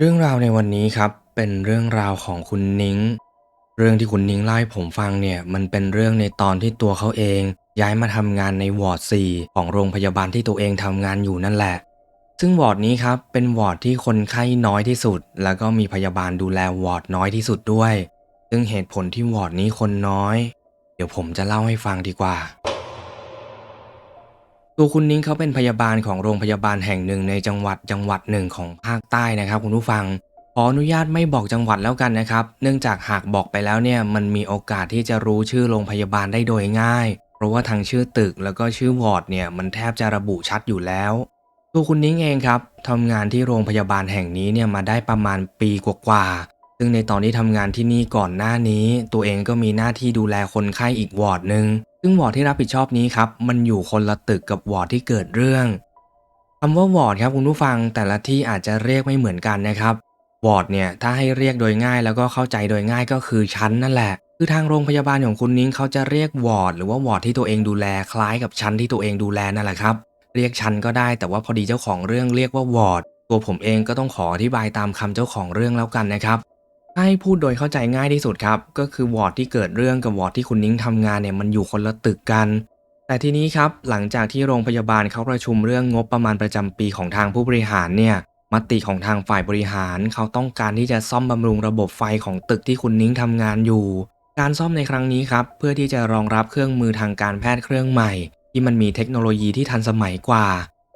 เรื่องราวในวันนี้ครับเป็นเรื่องราวของคุณนิ้ง เรื่องที่คุณนิ้งเล่าให้ผมฟังเนี่ยมันเป็นเรื่องในตอนที่ตัวเขาเอง ย้ายมาทำงานในวอร์ด4ของโรงพยาบาลที่ตัวเองทำงานอยู่นั่นแหละ ซึ่งวอร์ดนี้ครับเป็นวอร์ดที่คนไข้น้อยที่สุด แล้วก็มีพยาบาลดูแลวอร์ดน้อยที่สุดด้วย ซึ่งเหตุผลที่วอร์ดนี้คนน้อย เดี๋ยวผมจะเล่าให้ฟังดีกว่า ตัวคุณนิ้งเขาเป็นพยาบาลของโรงพยาบาลแห่งหนึ่งในจังหวัดจังหวัดหนึ่งของภาคใต้นะครับคุณผู้ฟัง ขออนุญาตไม่บอกจังหวัดแล้วกันนะครับ เนื่องจากหากบอกไปแล้วเนี่ยมันมีโอกาสที่จะรู้ชื่อโรงพยาบาลได้โดยง่าย เพราะว่าทางชื่อตึกแล้วก็ชื่อวอร์ดเนี่ยมันแทบจะระบุชัดอยู่แล้ว ตัวคุณนิ้งเองครับทำงานที่โรงพยาบาลแห่งนี้เนี่ยมาได้ประมาณปีกว่าๆซึ่งในตอนที่ทำงานที่นี่ก่อนหน้านี้ ตัวเองก็มีหน้าที่ดูแลคนไข้อีกวอร์ดหนึ่ง ซึ่งวอร์ดที่รับผิดชอบนี้ครับ มันอยู่คนละตึกกับวอร์ดที่เกิดเรื่องคำว่าวอร์ดครับคุณผู้ฟังแต่ละที่อาจจะเรียกไม่เหมือนกันนะครับวอร์ดเนี่ยถ้าให้เรียกโดยง่ายแล้วก็เข้าใจโดยง่ายก็คือชั้นนั่นแหละ คือทางโรงพยาบาลของคุณนิ้งเขาจะเรียกวอร์ดหรือว่าวอร์ดที่ตัวเองดูแลคล้ายกับชั้นที่ตัวเองดูแลนั่นแหละครับ เรียกชั้นก็ได้แต่ว่าพอดีเจ้าของเรื่องเรียกว่าวอร์ดตัวผมเองก็ต้องขออธิบายตามคำเจ้าของเรื่องแล้วกันนะครับ ถ้าให้พูดโดยเข้าใจง่ายที่สุดครับ ก็คือวอร์ดที่เกิดเรื่องกับวอร์ดที่คุณนิ้งทำงานเนี่ยมันอยู่คนละตึกกัน แต่ทีนี้ครับหลังจากที่โรงพยาบาลเขาประชุมเรื่องงบประมาณประจำปีของทางผู้บริหารเนี่ยมติของทางฝ่ายบริหารเขาต้องการที่จะซ่อมบำรุงระบบไฟของตึกที่คุณนิ้งทำงานอยู่ การซ่อมในครั้งนี้ครับเพื่อที่จะรองรับเครื่องมือทางการแพทย์เครื่องใหม่ ที่มันมีเทคโนโลยีที่ทันสมัยกว่า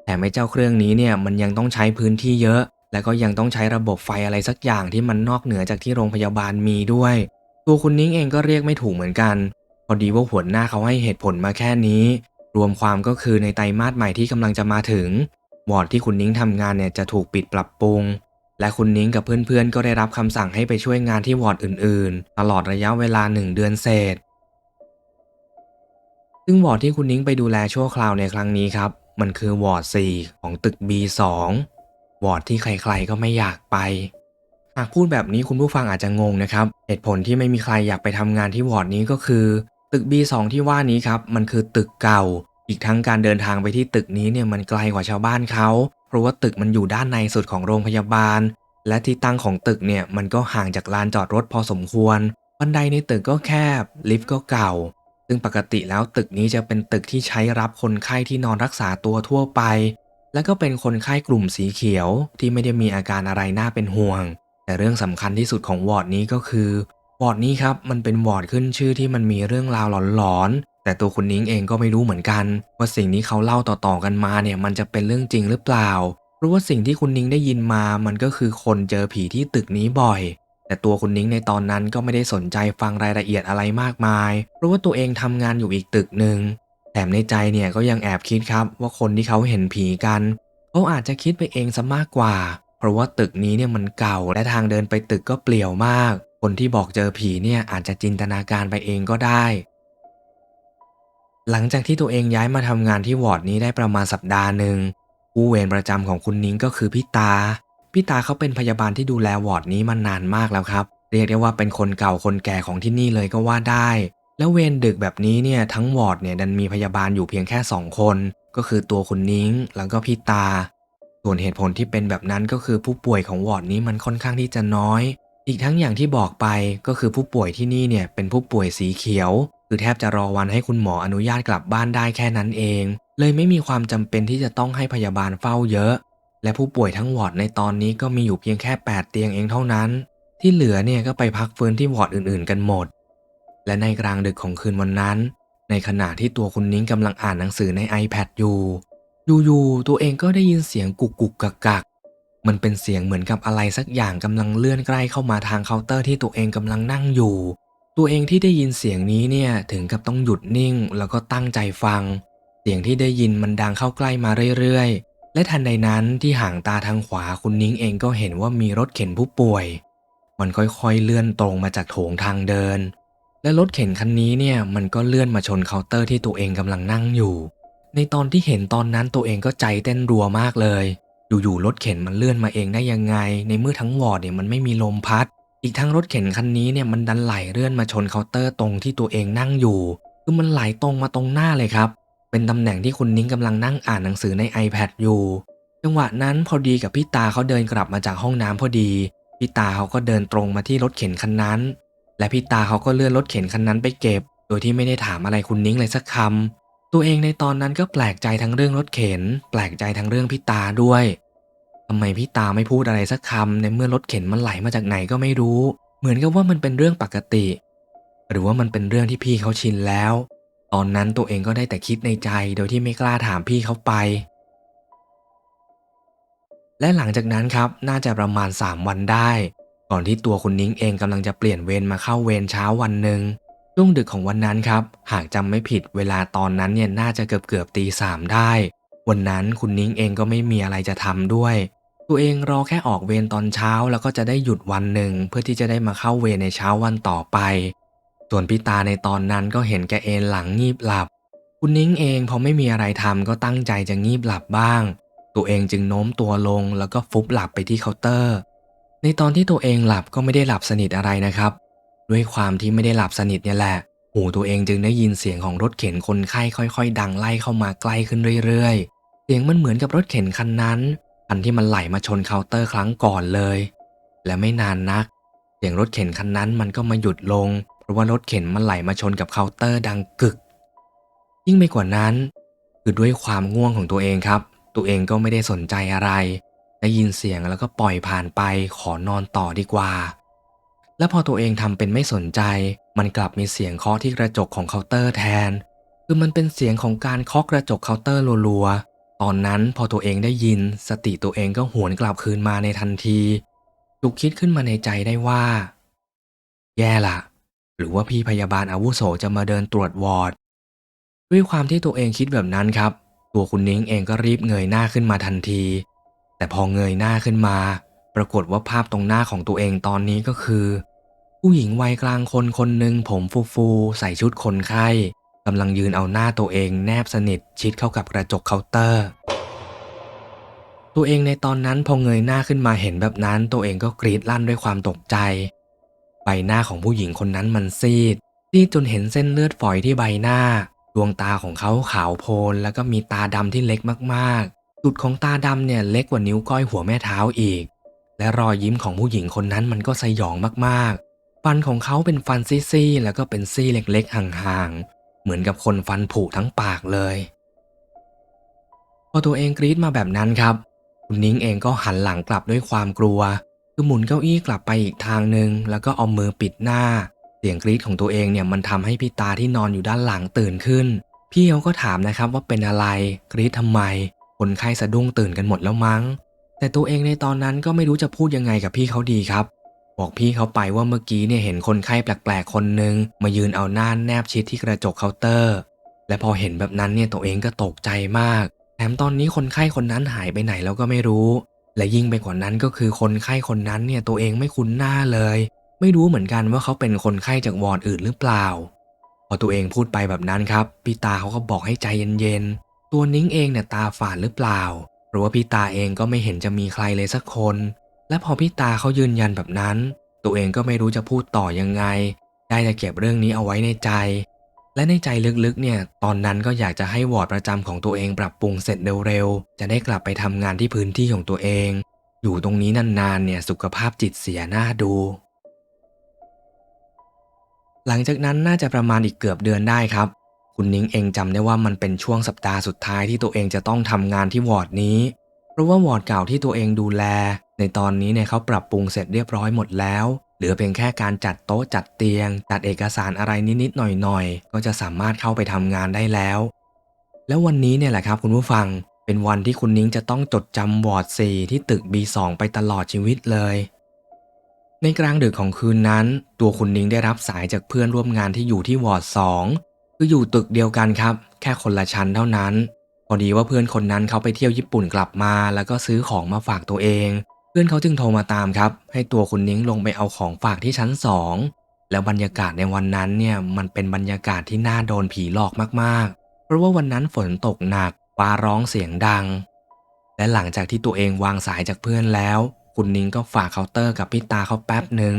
แต่ไม่เจ้าเครื่องนี้เนี่ยมันยังต้องใช้พื้นที่เยอะ และก็ยังต้องใช้ระบบไฟอะไรสักอย่างที่มันนอกเหนือจากที่โรงพยาบาลมีด้วย ตัวคุณนิ้งเองก็เรียกไม่ถูกเหมือนกัน พอดีว่าหัวหน้าเขาให้เหตุผลมาแค่นี้ รวมความก็คือในไตรมาสใหม่ที่กำลังจะมาถึงวอร์ดที่คุณนิ้งทำงานเนี่ยจะถูกปิดปรับปรุง และคุณนิ้งกับเพื่อนๆ ก็ได้รับคำสั่งให้ไปช่วยงานที่วอร์ดอื่นๆ ตลอดระยะเวลาหนึ่งเดือนเศษ ซึ่งวอร์ดที่คุณนิ้งไปดูแลชั่วคราวในครั้งนี้ครับ มันคือวอร์ด 4 ของตึก B2 วอร์ดที่ใครๆก็ไม่อยากไป หากพูดแบบนี้คุณผู้ฟังอาจจะงงนะครับ เหตุผลที่ไม่มีใครอยากไปทำงานที่วอร์ดนี้ก็คือ ตึก B2 ที่ว่านี้ครับ มันคือตึกเก่า อีกทั้งการเดินทางไปที่ตึกนี้เนี่ยมันไกลกว่าชาวบ้านเขาเพราะว่าตึกมันอยู่ด้านในสุดของโรงพยาบาล และที่ตั้งของตึกเนี่ยมันก็ห่างจากลานจอดรถพอสมควร บันไดในตึกก็แคบ ลิฟต์ก็เก่า ซึ่งปกติแล้วตึกนี้จะเป็นตึกที่ใช้รับคนไข้ที่นอนรักษาตัวทั่วไป และก็เป็นคนไข้กลุ่มสีเขียวที่ไม่ได้มีอาการอะไรน่าเป็นห่วง แต่เรื่องสำคัญที่สุดของวอร์ดนี้ก็คือวอร์ดนี้ครับมันเป็นวอร์ดขึ้นชื่อที่มันมีเรื่องราวหลอนๆ แต่ตัวคุณนิ้งเองก็ไม่รู้เหมือนกัน ว่าสิ่งนี้เขาเล่าต่อๆกันมาเนี่ยมันจะเป็นเรื่องจริงหรือเปล่า เพราะว่าสิ่งที่คุณนิ้งได้ยินมามันก็คือคนเจอผีที่ตึกนี้บ่อย แต่ตัวคุณนิ้งในตอนนั้นก็ไม่ได้สนใจฟังรายละเอียดอะไรมากมาย เพราะว่าตัวเองทำงานอยู่อีกตึกหนึ่ง แถมในใจเนี่ยก็ยังแอบคิดครับว่าคนที่เขาเห็นผีกันเขาอาจจะคิดไปเองซะมากกว่า เพราะว่าตึกนี้เนี่ยมันเก่าและทางเดินไปตึกก็เปลี่ยวมาก คนที่บอกเจอผีเนี่ยอาจจะจินตนาการไปเองก็ได้ หลังจากที่ตัวเองย้ายมาทำงานที่วอร์ดนี้ได้ประมาณสัปดาห์หนึ่งผู้เวรประจำของคุณนิ้งก็คือพี่ตาพี่ตาเขาเป็นพยาบาลที่ดูแลวอร์ดนี้มานานมากแล้วครับ เรียกได้ว่าเป็นคนเก่าคนแก่ของที่นี่เลยก็ว่าได้ แล้วเวรดึกแบบนี้เนี่ยทั้งวอร์ดเนี่ยดันมีพยาบาลอยู่เพียงแค่สองคน ก็คือตัวคุณนิ้งแล้วก็พี่ตา ส่วนเหตุผลที่เป็นแบบนั้นก็คือผู้ป่วยของวอร์ดนี้มันค่อนข้างที่จะน้อย อีกทั้งอย่างที่บอกไปก็คือผู้ป่วยที่นี่เนี่ยเป็นผู้ป่วยสีเขียว คือแทบจะรอวันให้คุณหมออนุญาตกลับบ้านได้แค่นั้นเอง เลยไม่มีความจำเป็นที่จะต้องให้พยาบาลเฝ้าเยอะ และผู้ป่วยทั้งวอร์ดในตอนนี้ก็มีอยู่เพียงแค่ 8 เตียงเองเท่านั้น ที่เหลือเนี่ยก็ไปพักฟื้นที่วอร์ดอื่น ๆ กันหมด และในกลางดึกของคืนวันนั้น ในขณะที่ตัวคุณนิ้งกำลังอ่านหนังสือใน iPad อยู่ อยู่ๆตัวเองก็ได้ยินเสียงกุกกุกกักกักมันเป็นเสียงเหมือนกับอะไรสักอย่างกำลังเลื่อนใกล้เข้ามาทางเคาน์เตอร์ที่ตัวเองกำลังนั่งอยู่ ตัวเองที่ได้ยินเสียงนี้เนี่ยถึงกับต้องหยุดนิ่ง แล้วก็ตั้งใจฟัง เสียงที่ได้ยินมันดังเข้าใกล้มาเรื่อยๆ และทันใดนั้นที่ห่างตาทางขวาคุณนิ้งเองก็เห็นว่ามีรถเข็นผู้ป่วย มันค่อยๆเลื่อนตรงมาจากโถงทางเดิน และรถเข็นคันนี้เนี่ยมันก็เลื่อนมาชนเคาน์เตอร์ที่ตัวเองกำลังนั่งอยู่ ในตอนที่เห็นตอนนั้นตัวเองก็ใจเต้นรัวมากเลย อยู่ๆรถเข็นมันเลื่อนมาเองได้ยังไง ในเมื่อทั้งวอร์ดเนี่ยมันไม่มีลมพัด อีกทั้งรถเข็นคันนี้เนี่ยมันดันไหลเลื่อนมาชนเคาน์เตอร์ตรงที่ตัวเองนั่งอยู่ คือมันไหลตรงมาตรงหน้าเลยครับ เป็นตำแหน่งที่คุณนิ้งกำลังนั่งอ่านหนังสือใน iPad อยู่ จังหวะนั้นพอดีกับพี่ตาเขาเดินกลับมาจากห้องน้ำพอดีพี่ตาเขาก็เดินตรงมาที่รถเข็นคันนั้น และพี่ตาเขาก็เลื่อนรถเข็นคันนั้นไปเก็บ โดยที่ไม่ได้ถามอะไรคุณนิ้งเลยสักคำตัวเองในตอนนั้นก็แปลกใจทั้งเรื่องรถเข็น แปลกใจทั้งเรื่องพี่ตาด้วยทำไมพี่ตาไม่พูดอะไรสักคำในเมื่อรถเข็นมันไหลมาจากไหนก็ไม่รู้ เหมือนกับว่ามันเป็นเรื่องปกติ หรือว่ามันเป็นเรื่องที่พี่เขาชินแล้ว ตอนนั้นตัวเองก็ได้แต่คิดในใจโดยที่ไม่กล้าถามพี่เขาไปและหลังจากนั้นครับ น่าจะประมาณ 3 วันได้ ก่อนที่ตัวคุณนิ้งเองกำลังจะเปลี่ยนเวรมาเข้าเวรเช้าวันหนึ่งช่วงดึกของวันนั้นครับ หากจำไม่ผิดเวลาตอนนั้นเนี่ยน่าจะเกือบเกือบตีสามได้ วันนั้นคุณนิ้งเองก็ไม่มีอะไรจะทำด้วย ตัวเองรอแค่ออกเวรตอนเช้าแล้วก็จะได้หยุดวันหนึ่งเพื่อที่จะได้มาเข้าเวรในเช้าวันต่อไป ส่วนพี่ตาในตอนนั้นก็เห็นแกเอนหลังงีบหลับ คุณนิ้งเองพอไม่มีอะไรทำก็ตั้งใจจะงีบหลับบ้าง ตัวเองจึงโน้มตัวลงแล้วก็ฟุบหลับไปที่เคาน์เตอร์ ในตอนที่ตัวเองหลับก็ไม่ได้หลับสนิทอะไรนะครับ ด้วยความที่ไม่ได้หลับสนิทเนี่ยแหละ หูตัวเองจึงได้ยินเสียงของรถเข็นคนไข้ค่อย ๆ ดังไล่เข้ามาใกล้ขึ้นเรื่อยๆ เสียงมันเหมือนกับรถเข็นคันนั้นคันที่มันไหลมาชนเคาน์เตอร์ครั้งก่อนเลย และไม่นานนัก เสียงรถเข็นคันนั้นมันก็มาหยุดลง เพราะว่ารถเข็นมันไหลมาชนกับเคาน์เตอร์ดังกึก ยิ่งไปกว่านั้น คือด้วยความง่วงของตัวเองครับ ตัวเองก็ไม่ได้สนใจอะไร ได้ยินเสียงแล้วก็ปล่อยผ่านไปขอนอนต่อดีกว่า แล้วพอตัวเองทำเป็นไม่สนใจ มันกลับมีเสียงเคาะที่กระจกของเคาน์เตอร์แทน คือมันเป็นเสียงของการเคาะกระจกเคาน์เตอร์รัวๆ ตอนนั้นพอตัวเองได้ยิน สติตัวเองก็หวนกลับคืนมาในทันทีจุกคิดขึ้นมาในใจได้ว่า แย่ละหรือว่าพี่พยาบาลอาวุโสจะมาเดินตรวจวอร์ดด้วยความที่ตัวเองคิดแบบนั้นครับ ตัวคุณนิ้งเองก็รีบเงยหน้าขึ้นมาทันที แต่พอเงยหน้าขึ้นมา ปรากฏว่าภาพตรงหน้าของตัวเองตอนนี้ก็คือ ผู้หญิงวัยกลางคนคนหนึ่งผมฟูๆใส่ชุดคนไข้กำลังยืนเอาหน้าตัวเองแนบสนิทชิดเข้ากับกระจกเคาน์เตอร์ ตัวเองในตอนนั้นพอเงยหน้าขึ้นมาเห็นแบบนั้น ตัวเองก็กรีดลั่นด้วยความตกใจ ใบหน้าของผู้หญิงคนนั้นมันซีดซีดจนเห็นเส้นเลือดฝอยที่ใบหน้า ดวงตาของเขาขาวโพลนแล้วก็มีตาดำที่เล็กมาก จุดของตาดำเนี่ยเล็กกว่านิ้วก้อยหัวแม่เท้าอีก และรอยยิ้มของผู้หญิงคนนั้นมันก็สยองมากๆ ฟันของเขาเป็นฟันซี่ๆแล้วก็เป็นซี่เล็กๆห่างๆ เหมือนกับคนฟันผุทั้งปากเลย พอตัวเองกรีดมาแบบนั้นครับ คุณนิ้งเองก็หันหลังกลับด้วยความกลัว คือหมุนเก้าอี้กลับไปอีกทางหนึ่งแล้วก็เอามือปิดหน้า เสียงกรีดของตัวเองเนี่ยมันทำให้พี่ตาที่นอนอยู่ด้านหลังตื่นขึ้น พี่เขาก็ถามนะครับว่าเป็นอะไรกรีดทำไม คนไข้สะดุ้งตื่นกันหมดแล้วมั้ง แต่ตัวเองในตอนนั้นก็ไม่รู้จะพูดยังไงกับพี่เขาดีครับ บอกพี่เขาไปว่าเมื่อกี้เนี่ยเห็นคนไข้แปลกๆคนหนึ่งมายืนเอาหน้าแนบชิดที่กระจกเคาน์เตอร์ และพอเห็นแบบนั้นเนี่ยตัวเองก็ตกใจมาก แถมตอนนี้คนไข้คนนั้นหายไปไหนแล้วก็ไม่รู้ และยิ่งไปกว่านั้นก็คือคนไข้คนนั้นเนี่ยตัวเองไม่คุ้นหน้าเลย ไม่รู้เหมือนกันว่าเขาเป็นคนไข้จากวอร์ดอื่นหรือเปล่าพอตัวเองพูดไปแบบนั้นครับพี่ตาเขาก็บอกให้ใจเย็นๆ ตัวนิ้งเองเนี่ยตาฝาดหรือเปล่าเพราะว่าพี่ตาเองก็ไม่เห็นจะมีใครเลยสักคน และพอพี่ตาเขายืนยันแบบนั้น ตัวเองก็ไม่รู้จะพูดต่อยังไง ได้แต่เก็บเรื่องนี้เอาไว้ในใจ และในใจลึกๆเนี่ย ตอนนั้นก็อยากจะให้วอร์ดประจำของตัวเองปรับปรุงเสร็จเร็วๆ จะได้กลับไปทำงานที่พื้นที่ของตัวเอง อยู่ตรงนี้นานๆเนี่ยสุขภาพจิตเสียหน้าดูหลังจากนั้นน่าจะประมาณอีกเกือบเดือนได้ครับ คุณนิ้งเองจำได้ว่ามันเป็นช่วงสัปดาห์สุดท้ายที่ตัวเองจะต้องทำงานที่วอร์ดนี้ เพราะว่าวอร์ดเก่าที่ตัวเองดูแล ในตอนนี้เนี่ยเขาปรับปรุงเสร็จเรียบร้อยหมดแล้ว เหลือเพียงแค่การจัดโต๊ะจัดเตียง จัดเอกสารอะไรนิดๆหน่อยๆ ก็จะสามารถเข้าไปทำงานได้แล้ว แล้ววันนี้เนี่ยแหละครับคุณผู้ฟังเป็นวันที่คุณนิ้งจะต้องจดจำวอร์ด 4 ที่ตึก B2 ไปตลอดชีวิตเลย ในกลางดึกของคืนนั้น ตัวคุณนิ้งได้รับสายจากเพื่อนร่วมงานที่อยู่ที่วอร์ด 2 คืออยู่ตึกเดียวกันครับ แค่คนละชั้นเท่านั้น พอดีว่าเพื่อนคนนั้นเขาไปเที่ยวญี่ปุ่นกลับมา แล้วก็ซื้อของมาฝากตัวเอง เพื่อนเขาจึงโทรมาตามครับ ให้ตัวคุณนิ้งลงไปเอาของฝากที่ชั้นสองแล้วบรรยากาศในวันนั้นเนี่ยมันเป็นบรรยากาศที่น่าโดนผีหลอกมากๆ เพราะว่าวันนั้นฝนตกหนักฟ้าร้องเสียงดัง และหลังจากที่ตัวเองวางสายจากเพื่อนแล้ว คุณนิ้งก็ฝากเคาน์เตอร์กับพี่ตาเขาแป๊บหนึ่ง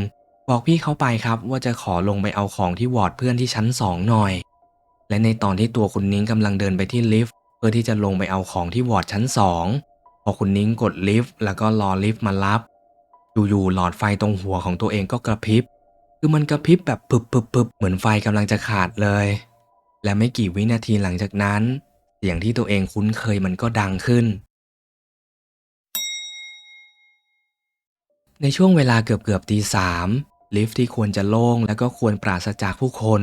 บอกพี่เขาไปครับว่าจะขอลงไปเอาของที่วอร์ดเพื่อนที่ชั้นสองหน่อย และในตอนที่ตัวคุณนิ้งกำลังเดินไปที่ลิฟต์เพื่อที่จะลงไปเอาของที่วอร์ดชั้นสองพอคุณนิ้งกดลิฟต์แล้วก็รอลิฟต์มารับอยู่ๆหลอดไฟตรงหัวของตัวเองก็กระพริบ คือมันกระพริบแบบปึบปึบปึบเหมือนไฟกำลังจะขาดเลย และไม่กี่วินาทีหลังจากนั้น เสียงที่ตัวเองคุ้นเคยมันก็ดังขึ้น ในช่วงเวลาเกือบเกือบตีสามลิฟต์ที่ควรจะโล่งและก็ควรปราศจากผู้คน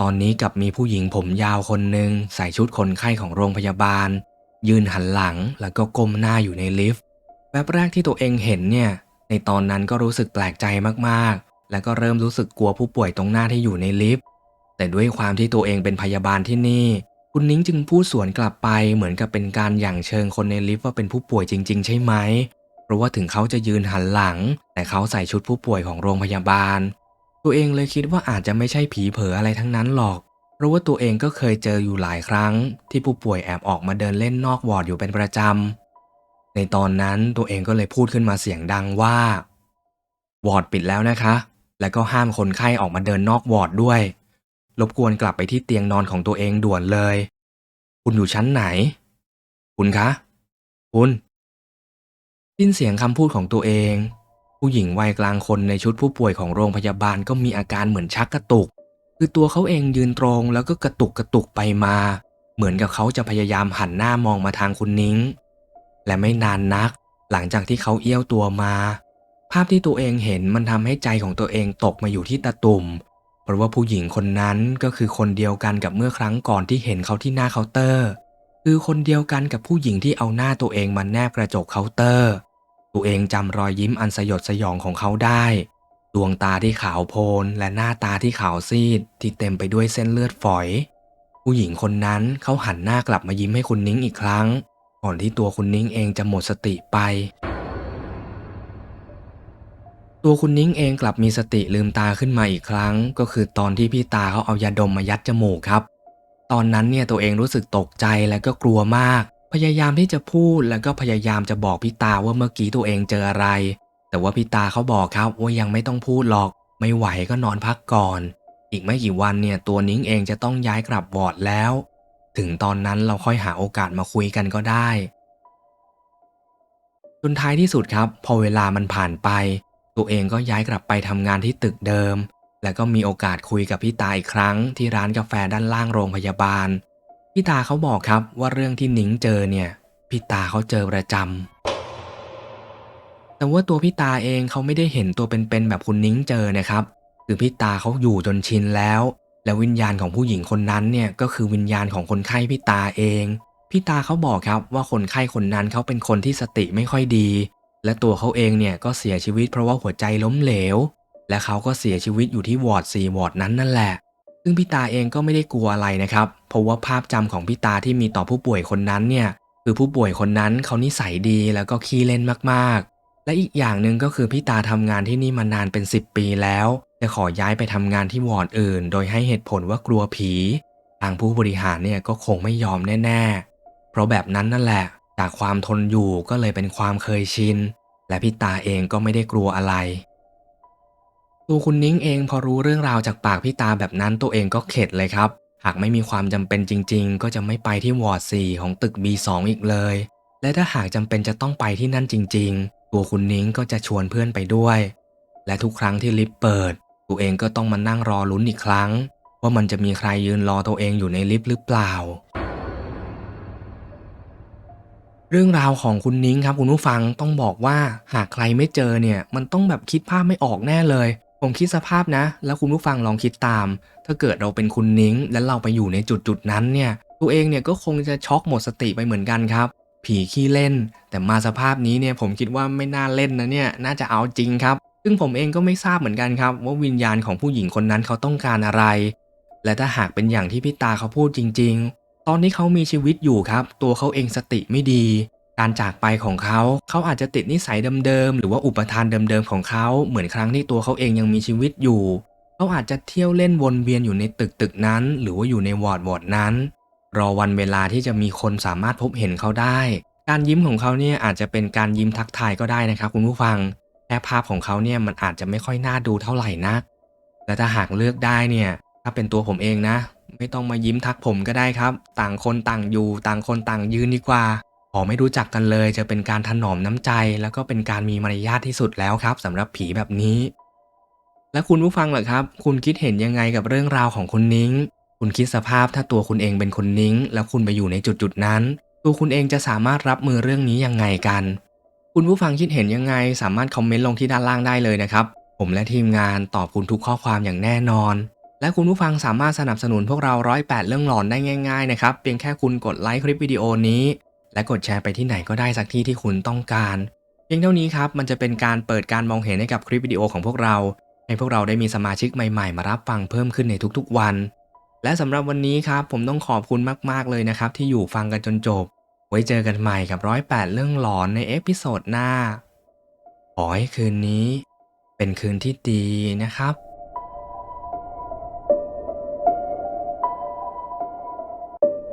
ตอนนี้กับมีผู้หญิงผมยาวคนหนึ่งใส่ชุดคนไข้ของโรงพยาบาล ยืนหันหลังแล้วก็ก้มหน้าอยู่ในลิฟต์แวบแรกที่ตัวเองเห็นเนี่ย ในตอนนั้นก็รู้สึกแปลกใจมากๆ แล้วก็เริ่มรู้สึกกลัวผู้ป่วยตรงหน้าที่อยู่ในลิฟต์แต่ด้วยความที่ตัวเองเป็นพยาบาลที่นี่ คุณนิ้งจึงพูดสวนกลับไปเหมือนกับเป็นการหยั่งเชิงคนในลิฟต์ว่าเป็นผู้ป่วยจริง ๆ ใช่ไหมเพราะว่าถึงเขาจะยืนหันหลัง แต่เขาใส่ชุดผู้ป่วยของโรงพยาบาล ตัวเองเลยคิดว่าอาจจะไม่ใช่ผีเผลออะไรทั้งนั้นหรอก เพราะว่าตัวเองก็เคยเจออยู่หลายครั้ง ที่ผู้ป่วยแอบออกมาเดินเล่นนอกวอร์ดอยู่เป็นประจำ ในตอนนั้นตัวเองก็เลยพูดขึ้นมาเสียงดังว่า วอร์ดปิดแล้วนะคะ แล้วก็ห้ามคนไข้ออกมาเดินนอกวอร์ดด้วย รบกวนกลับไปที่เตียงนอนของตัวเองด่วนเลย คุณอยู่ชั้นไหน คุณคะ คุณ สิ้นเสียงคำพูดของตัวเอง ผู้หญิงวัยกลางคนในชุดผู้ป่วยของโรงพยาบาลก็มีอาการเหมือนชักกระตุก คือตัวเขาเองยืนตรงแล้วก็กระตุกกระตุกไปมา เหมือนกับเขาจะพยายามหันหน้ามองมาทางคุณนิ้ง และไม่นานนัก หลังจากที่เขาเอี้ยวตัวมา ภาพที่ตัวเองเห็นมันทำให้ใจของตัวเองตกมาอยู่ที่ตาตุ่ม เพราะว่าผู้หญิงคนนั้นก็คือคนเดียวกันกับเมื่อครั้งก่อนที่เห็นเขาที่หน้าเคาน์เตอร์ คือคนเดียวกันกับผู้หญิงที่เอาหน้าตัวเองมาแนบกระจกเคาน์เตอร์ ตัวเองจำรอยยิ้มอันสยดสยองของเขาได้ ดวงตาที่ขาวโพลนและหน้าตาที่ขาวซีด ที่เต็มไปด้วยเส้นเลือดฝอย ผู้หญิงคนนั้นเขาหันหน้ากลับมายิ้มให้คุณนิ้งอีกครั้ง ก่อนที่ตัวคุณนิ้งเองจะหมดสติไป ตัวคุณนิ้งเองกลับมีสติลืมตาขึ้นมาอีกครั้ง ก็คือตอนที่พี่ตาเขาเอายาดมมายัดจมูกครับ ตอนนั้นเนี่ยตัวเองรู้สึกตกใจและก็กลัวมาก พยายามที่จะพูดแล้วก็พยายามจะบอกพี่ตาว่าเมื่อกี้ตัวเองเจออะไร แต่ว่าพี่ตาเขาบอกครับว่ายังไม่ต้องพูดหรอก ไม่ไหวก็นอนพักก่อน อีกไม่กี่วันเนี่ยตัวนิ้งเองจะต้องย้ายกลับวอร์ดแล้ว ถึงตอนนั้นเราค่อยหาโอกาสมาคุยกันก็ได้จนท้ายที่สุดครับ พอเวลามันผ่านไป ตัวเองก็ย้ายกลับไปทำงานที่ตึกเดิม แล้วก็มีโอกาสคุยกับพี่ตาอีกครั้งที่ร้านกาแฟด้านล่างโรงพยาบาล พี่ตาเขาบอกครับว่าเรื่องที่หนิงเจอเนี่ยพี่ตาเขาเจอประจำแต่ว่าตัวพี่ตาเองเขาไม่ได้เห็นตัวเป็นๆแบบคุณนิ้งเจอนะครับ คือพี่ตาเขาอยู่จนชินแล้ว และวิญญาณของผู้หญิงคนนั้นเนี่ยก็คือวิญญาณของคนไข้พี่ตาเองพี่ตาเขาบอกครับว่าคนไข้คนนั้นเขาเป็นคนที่สติไม่ค่อยดี และตัวเขาเองเนี่ยก็เสียชีวิตเพราะว่าหัวใจล้มเหลว และเขาก็เสียชีวิตอยู่ที่วอร์ด4วอร์ดนั้นนั่นแหละ ซึ่งพี่ตาเองก็ไม่ได้กลัวอะไรนะครับ เพราะว่าภาพจำของพี่ตาที่มีต่อผู้ป่วยคนนั้นเนี่ยคือผู้ป่วยคนนั้นเขานิสัยดีแล้วก็ขี้เล่นมากๆ และอีกอย่างหนึ่งก็คือพี่ตาทำงานที่นี่มานานเป็น 10 ปีแล้ว จะขอย้ายไปทำงานที่วอร์ดอื่น โดยให้เหตุผลว่ากลัวผี ทางผู้บริหารเนี่ยก็คงไม่ยอมแน่ๆ เพราะแบบนั้นนั่นแหละ จากความทนอยู่ก็เลยเป็นความเคยชิน และพี่ตาเองก็ไม่ได้กลัวอะไร ตัวคุณนิ้งเองพอรู้เรื่องราวจากปากพี่ตาแบบนั้นตัวเองก็เข็ดเลยครับ หากไม่มีความจำเป็นจริง ๆ ก็จะไม่ไปที่วอร์ด4ของตึก B2 อีกเลย และถ้าหากจำเป็นจะต้องไปที่นั่นจริง ๆ ตัวคุณนิ้งก็จะชวนเพื่อนไปด้วย และทุกครั้งที่ลิฟต์เปิด ตัวเองก็ต้องมานั่งรอลุ้นอีกครั้ง ว่ามันจะมีใครยืนรอตัวเองอยู่ในลิฟต์หรือเปล่า เรื่องราวของคุณนิ้งครับคุณผู้ฟังต้องบอกว่าหากใครไม่เจอเนี่ยมันต้องแบบคิดภาพไม่ออกแน่เลย ผมคิดสภาพนะ แล้วคุณผู้ฟังลองคิดตาม ถ้าเกิดเราเป็นคุณนิ้ง และเราไปอยู่ในจุดจุดนั้นเนี่ย ตัวเองเนี่ยก็คงจะช็อกหมดสติไปเหมือนกันครับ ผีขี้เล่น แต่มาสภาพนี้เนี่ยผมคิดว่าไม่น่าเล่นนะเนี่ย น่าจะเอาจริงครับ ซึ่งผมเองก็ไม่ทราบเหมือนกันครับ ว่าวิญญาณของผู้หญิงคนนั้นเขาต้องการอะไร และถ้าหากเป็นอย่างที่พี่ตาเขาพูดจริง ๆ ตอนนี้เขามีชีวิตอยู่ครับ ตัวเขาเองสติไม่ดี การจากไปของเขา เขาอาจจะติดนิสัยเดิมๆ หรือว่าอุปทานเดิมๆ ของเขา เหมือนครั้งที่ตัวเขาเองยังมีชีวิตอยู่ เขาอาจจะเที่ยวเล่นวนเวียนอยู่ในตึกตึกนั้น หรือว่าอยู่ในวอร์ดวอร์ดนั้น รอวันเวลาที่จะมีคนสามารถพบเห็นเขาได้ การยิ้มของเขาเนี่ยอาจจะเป็นการยิ้มทักทายก็ได้นะครับคุณผู้ฟังแค่ภาพของเขาเนี่ยมันอาจจะไม่ค่อยน่าดูเท่าไหร่นักและถ้าหากเลือกได้เนี่ย ถ้าเป็นตัวผมเองนะ ไม่ต้องมายิ้มทักผมก็ได้ครับ ต่างคนต่างอยู่ ต่างคนต่างยืนดีกว่า พอไม่รู้จักกันเลยจะเป็นการถนอมน้ำใจ แล้วก็เป็นการมีมารยาทที่สุดแล้วครับสำหรับผีแบบนี้ และคุณผู้ฟังเหรอครับ คุณคิดเห็นยังไงกับเรื่องราวของคุณนิ้ง คุณคิดสภาพถ้าตัวคุณเองเป็นคุณนิ้ง แล้วคุณไปอยู่ในจุดจุดนั้น ตัวคุณเองจะสามารถรับมือเรื่องนี้ยังไงกัน คุณผู้ฟังคิดเห็นยังไง สามารถคอมเมนต์ลงที่ด้านล่างได้เลยนะครับ ผมและทีมงานตอบคุณทุกข้อความอย่างแน่นอนและคุณผู้ฟังสามารถสนับสนุนพวกเราร้อยแปดเรื่องหลอนได้ง่ายๆนะครับ เพียงแค่คุณกดไลค์คลิปวิดีโอนี้ และกดแชร์ไปที่ไหนก็ได้สักที่ที่คุณต้องการ เพียงเท่านี้ครับมันจะเป็นการเปิดการมองเห็นให้กับคลิปวิดีโอของพวกเรา ให้พวกเราได้มีสมาชิกใหม่ๆ มารับฟังเพิ่มขึ้นในทุกๆวัน และสำหรับวันนี้ครับผมต้องขอบคุณมากๆเลยนะครับที่อยู่ฟังกันจนจบ ไว้เจอกันใหม่กับร้อยแปดเรื่องหลอนในเอพิโซดหน้าขอให้คืนนี้ เป็นคืนที่ดีนะครับ